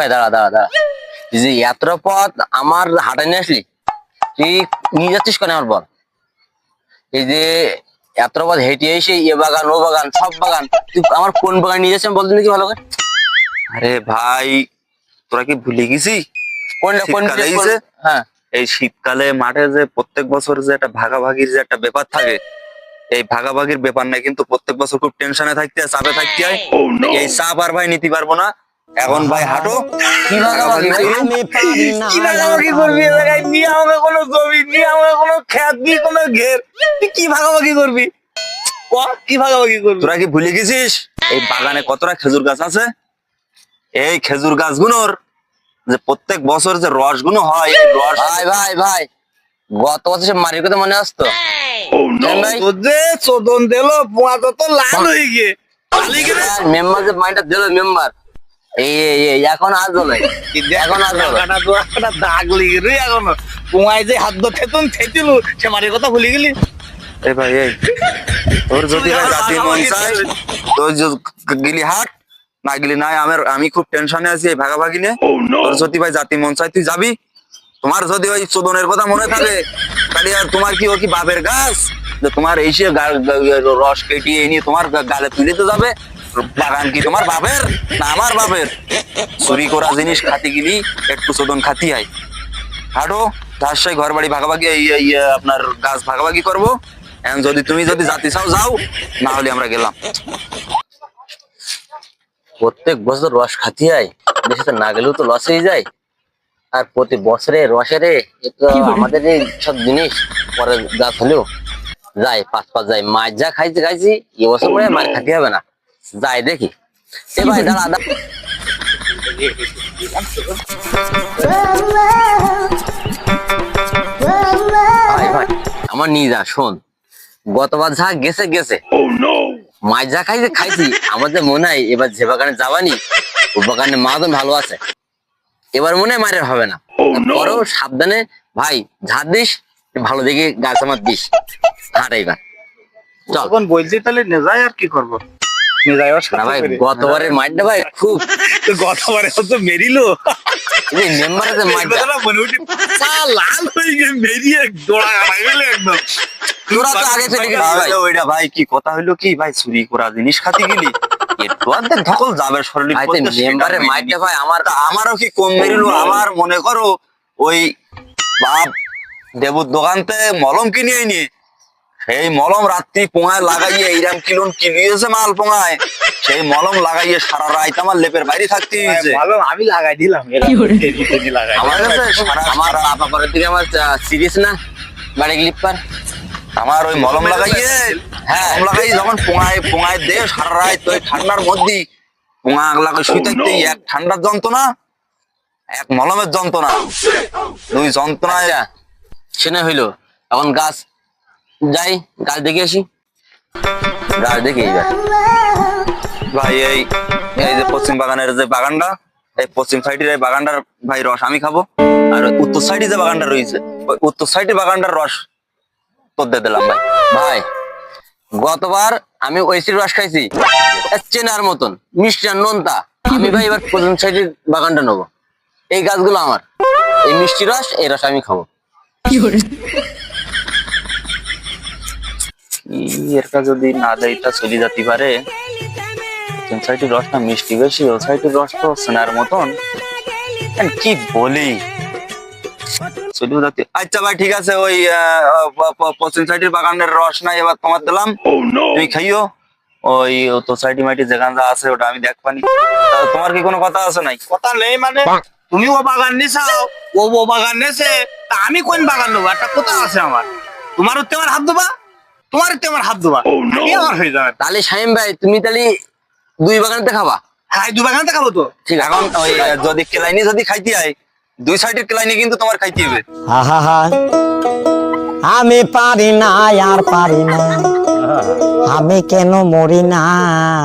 ভাই দাঁড়া দাঁড়া দাঁড়া। তুই যে এতটা পথ আমার হাঁটা নিয়ে আসলি তুই নিয়ে যাচ্ছিস কেন আমার বল? এই যে এতটা পথ হেঁটে এসে এ বাগান ও বাগান সব বাগান তুই আমার কোন বাগান নিয়ে যাচ্ছিস বলতে নাকি ভালো করে? আরে ভাই তোরা কি ভুলে গেছি? কোনটা কোন শীতকালে হ্যাঁ। এই শীতকালে মাঠে যে প্রত্যেক বছর যে একটা ভাগাভাগির যে একটা ব্যাপার থাকে এই ভাগাভাগির ব্যাপার নাই কিন্তু প্রত্যেক বছর খুব টেনশনে থাকতে হয় চাপে থাকতে হয়। এই চাপ আর ভাই নিতে পারব না। এখন ভাই হাঁটো। কি ভাগাভাগি ভাই? আমি পারি না কি ভাগাভাগি করবি এ নিয়ে আমাকে কোনো জমি নিয়ে আমাকে কোনো খেত দিয়ে কোনো ঘের। তুই কি ভাগাভাগি করবি? ক, কি ভাগাভাগি করবি? তোরা কি ভুলে গেছিস? এই বাগানে কতটা খেজুর গাছ আছে? এই খেজুর গাছগুলোর যে প্রত্যেক বছর যে রসগুলো হয় এই রস ভাই ভাই ভাই গত বছর সে মারির কথা মনে আসতো? যে চোদন দিল পোয়া তো লাল হয়ে গিয়ে। মেম্বার যে মাইন্ডটা দিল মেম্বার এখন আজ বলে এখন আজ বলে কাটা তোরা একটা দাগ লেগে রে এখনও। পোয়ায় যে হাত ধরে থেতুন থেতিল সে মারির কথা ভুলে গেলি। এই ভাই এই। তোর যদি জাতি মন চায় তোর গিলি হাট না গেলি নাই আমার আমি খুব টেনশনে আছি এই ভাগাভাগি নিয়ে। তোর যদি ভাই জাতি মন চায় তুই যাবি। তোমার যদি ওই চোদনের কথা মনে থাকে তাহলে আর তোমার কি ও কি বাপের গাছ? যে তোমার এই সে রস কেটিয়ে নিয়ে তোমার গালে তুলে তো যাবে। বাগান কি তোমার বাপের? না আমার বাপের। চুরি করা জিনিস খাতি গিলি একটু চোদন খাতি হয় হাঁটো ধাসাই ঘর বাড়ি ভাগাভাগি আপনার গাছ ভাগাভাগি করব। যদি তুমি যদি জাতি চাও যাও না হলে আমরা গেলাম। প্রত্যেক বছর রস খাতি হয় দেশে তো না গেলেও তো লস হয়ে যায়। আর প্রতি বছরে রসেরে আমাদের এই সব জিনিস পরে গাছ হলেও। যাই পাঁচ পাঁচ যাই মাছ যা খাইছি খাইছি এবছর মাছ খাতে হবে না। যাই দেখি। এ ভাই, দাঁড়া আমার যা শোন। গতবার যা গেছে গেছে। মাছ যা খাইছে, খাইছি। আমার যে মনে হয়, এবার যে বাগানে যাবানি ও বাগানে মাদন ভালো আছে। এবার মনে হয় মারের হবে না। বড় সাবধানে, ভাই ঝাড় দিস, ভালো দেখে গাছ আমার দিস। হাঁটা এবার চল। বলছি তাহলে যাই আর কি করব? ভাই গতবারের মাঠটা ভাই খুব তো গতবারে মাঠটা লাল হয়ে গিয়ে দোড়া গেলে একদম। ওইটা ভাই কি কথা হইল কি? ভাই চুরি করা জিনিস খাতি গেলি? ধকল যাবে শরীর মাইটটা ভাই আমার আমারও কি কম মেরিলো আমার মনে করো ওই বাপ দেবুর দোকানতে মলম কিনে আইনি। সেই মলম রাত্রি পোঙায় লাগাইয়ে এইরাম কিলুন কিনিয়েছে মাল পোঙায়? সেই মলম লাগাইয়ে সারা রাত আমার লেপের বাইরে থাকতে হয়েছে ভালো আমি লাগাই দিলাম আমার কাছে আমার পাপা পরের দিকে আমার সিরিয়াস না বাড়ি ক্লিপার আমার ওই মলম লাগাইয়ে হ্যাঁ মলম লাগাই যখন পোঙায় পোঙায় দে সারা রাত ওই ঠান্ডার মধ্যে। পোঙা লাগাই শুই থাকতে এক ঠান্ডার যন্ত্রণা এক মলমের যন্ত্রণা। দুই যন্ত্রণায় আচ্ছা সেনা হইল এখন গাছ যাই গাছ দেখে আসি। গাছ দেখে ভাই, এই এই যে পশ্চিম বাগানের যে বাগানটা, এই পশ্চিম সাইডের বাগানটার ভাই রস আমি খাব। আর উত্তর সাইডে যে বাগানটা রয়েছে উত্তর সাইডের বাগানটার রস তোর দিলাম ভাই। ভাই, গতবার আমি ওইসির রস খাইছি চেনার মতন, মিষ্টি আর নোনতা। আমি ভাই এবার প্রথম সাইডের বাগানটা নেব। এই গাছগুলো আমার। এই মিষ্টি রস, এই রস আমি খাব। এরটা যদি না দেয় তা চলে যেতে পারে। রসটা মিষ্টি বেশি ও সাইডের রস তো সোনার মতন। কি বলি? চলে যেতে আচ্ছা ভাই ঠিক আছে ওই পশ্চিম সাইডের বাগানের রস নাই এবার তোমার দিলাম। তুমি খাইও। ওই তো সাইডে মাইটি যেখান যা আছে ওটা আমি দেখ পানি তোমার কি কোনো কথা আছে নাই? কথা নেই মানে? তুমি ও বাগান নিছাও ও ও বাগান নেছে তা আমি কোন বাগান নেব? একটা কথা আছে আমার। তোমারও তোমার হাত দেবা তোমার তো আমার হাত দেবা আমি আমার হয়ে যাবে। তাহলে শাহিম ভাই তুমি তাহলে দুই বাগানতে খাবা? হ্যাঁ এই দু বাগান দেখাবো তো। ঠিক এখন ওই যদি কেলাইনি যদি খাইতে হয় দুই সাইডের কেলাইনি কিন্তু তোমার খাইতে হবে। আহা আমি পারি না আর পারি না। আমি কেন মরি না?